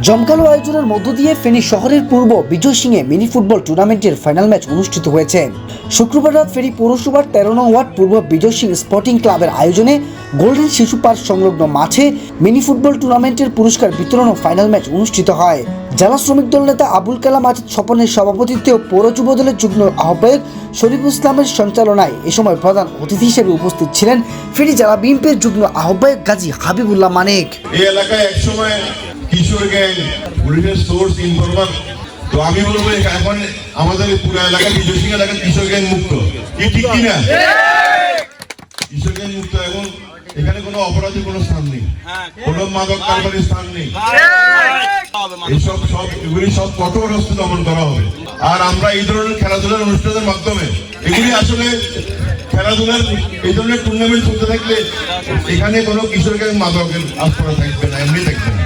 জমকালো আয়োজনের মধ্য দিয়ে ফেনী শহরের পূর্ব বিজয় সিংয়ে মিনি ফুটবল টুর্নামেন্টের ফাইনাল ম্যাচ অনুষ্ঠিত হয়েছে। শুক্রবার রাত ফেনী পৌরসভার তেরো নং ওয়ার্ড পূর্ব বিজয় সিং স্পোর্টিং ক্লাবের আয়োজনে গোল্ডেন শিশু পার্ক সংলগ্ন মাঠে মিনি ফুটবল টুর্নামেন্টের পুরস্কার বিতরণ ও ফাইনাল ম্যাচ অনুষ্ঠিত হয়। জেলা শ্রমিক দল নেতা আবুল কালাম আজাদ স্বপনের সভাপতিত্বে পৌর যুব দলের যুগ্ম আহ্বায়ক শরীফ ইসলামের সঞ্চালনায় এ সময় প্রধান অতিথি হিসেবে উপস্থিত ছিলেন ফেনী জেলা বিএনপির যুগ্ম আহ্বায়ক গাজী হাবিবুল্লাহ মানিক। এই এলাকায় একসময় কিশোর গ্যাং পুলিশের সোর্স ইনফরমার তো আমি বলব এখন আমাদের পুরো এলাকা বিজয় সিং এলাকা কিশোর গ্যাং মুক্ত। কি ঠিক কিনা কিশোর গ্যাং মুক্ত এবং এখানে কোনো অপরাধের কোনো স্থান নেই। কোনো মাদক কারবারের স্থান নেই। এইসব সব এগুলি সব কঠোর হস্তে দমন করা হবে। আর আমরা এই ধরনের খেলাধুলার অনুষ্ঠানের মাধ্যমে এগুলি আসলে খেলাধুলার এই ধরনের টুর্নামেন্ট চলতে থাকলে এখানে কোনো কিশোর গ্যাং মাদকের আস্পনা থাকবে না এমনি থাকবে না।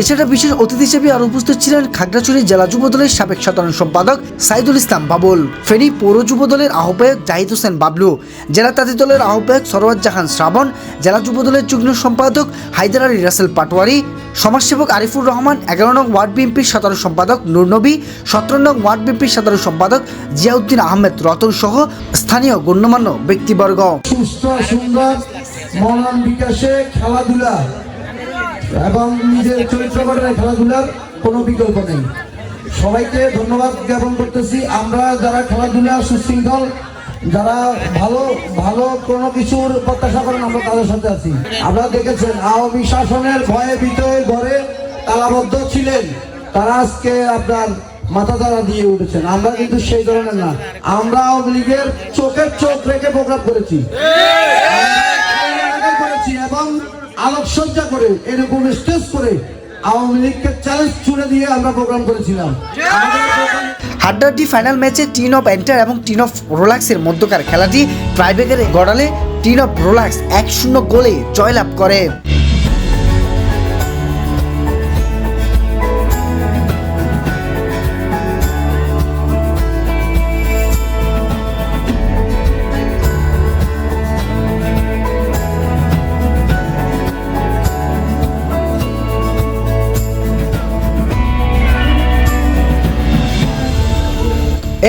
এছাড়া বিশেষ অতিথি হিসেবে আর উপস্থিত ছিলেন খাগড়াছড়ি জেলা যুব দলের সাবেক সাধারণ সম্পাদক সাইদুল ইসলাম বাবুল, ফেনী পৌর যুব দলের আহ্বায়ক জাহিদ হোসেন বাবলু, জেলা তাঁতি দলের আহ্বায়ক সরওয়াজ জাহান শ্রাবণ, জেলা যুব দলের যুগ্ম সম্পাদক হায়দার আলী রাসেল পাটোয়ারি, সমাজসেবক আরিফুর রহমান, এগারো নং ওয়ার্ড বিএনপির সাধারণ সম্পাদক নুরনবী সতেরো নং ওয়ার্ড বিএনপির সাধারণ সম্পাদক জিয়াউদ্দিন আহমেদ রতন সহ স্থানীয় গণ্যমান্য ব্যক্তিবর্গ। সুস্থ, সুন্দর মনন বিকাশে খেলাধুলা। এবং নিজের চরিত্র গঠনে খেলাধুলার কোনো বিকল্প নেই। সবাইকে ধন্যবাদ জ্ঞাপন করতেছি। আমরা যারা খেলাধুলা সুশৃঙ্খল যারা ভালো ভালো কোনো কিছুর প্রত্যাশা করেন আমরা তাদের সাথে আছি। আপনারা দেখেছেন আওয়ামী শাসনের ভয়ে ভিতরে ঘরে তালাবদ্ধ ছিলেন। তারা আজকে আপনার মাথা তারা দিয়ে উঠেছেন। আমরা কিন্তু সেই ধরনের না। আমরা আওয়ামী লীগের চোখের চোখ রেখে প্রোগ্রাম করেছি। করেছি এবং আলোকসজ্জা করে, এরকম স্টেজ করে আওয়ামী লীগকে চ্যালেঞ্জ ছুড়ে দিয়ে আমরা প্রোগ্রাম করেছিলাম। হাড্ডাহাড্ডি ফাইনাল ম্যাচে টিন অফ এন্টার এবং টিন অফ রোলাক্সের মধ্যকার খেলাটি ট্রাইবেগের গড়ালে টিন অফ রোলাক্স এক শূন্য গোলে জয়লাভ করে।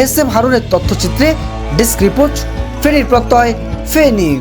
এস এম হারুনের তথ্যচিত্রে ডেস্ক রিপোর্ট ফেনীর প্রত্যয় ফেনী।